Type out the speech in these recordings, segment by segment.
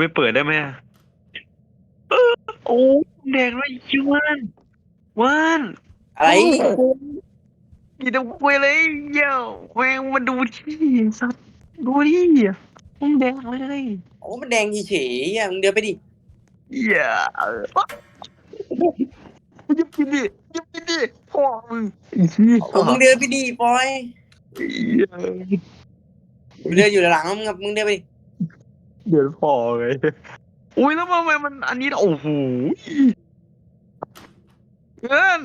ไม่เปิดได้ไหมอะเออโอ้แดงด้วยชิวันวันอะไรกินน้ำกล้วยเลยเยี่ยวแมงมาดูที่สัตว์ดูดิมันแดงเลยโอ้มันแดงเฉยๆอะมึงเดินไปดิอย่ายิบกินดิยิบกินดิพ่อมึงไอ้เหี้ยโอ้มึงเดินไปดิปอยเหี้ย มึงเดินอยู่หลังมึงอะมึงเดินไปดิ เดี๋ยวพ่อเลย อุ้ยแล้วทำไมมันอันนี้โอ้โหเงิน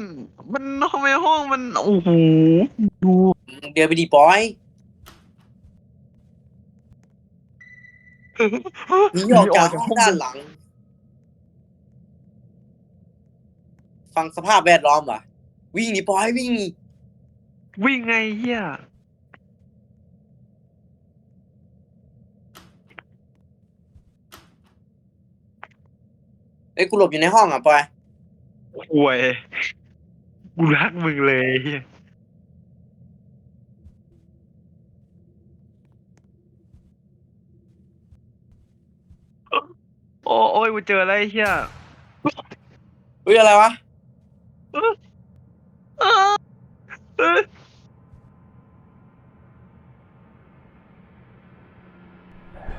มันทำไมห้องมันโอ้โหดูมึงเดินไปดิปอยหนีออกจากห้องด้านหลัง ฟังสภาพแวดล้อมว่ะ วิ่งดิปอยวิ่งดิวิ่งไงเฮีย เอ้ยกูหลบอยู่ในห้องอะปอยห่วยกูรักมึงเลยเฮียโอ้โอ้ยกูเจออะไรเฮียเฮ้ยอะไรวะเออเออ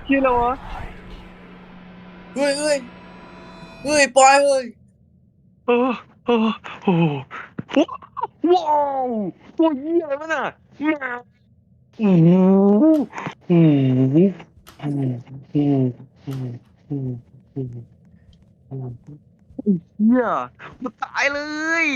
เฮียอะไรวะเฮ้ยเฮ้ย เฮ้ยปล่อยเฮ้ยเออเออโอ้โหว้าวตัวเหี้ยอะไรวะน่ะมาโอ้โหโอ้โหโอ้โหโอ้โหโอ้โหโอ้โหโอ้โหเหี้ยมันตายเลย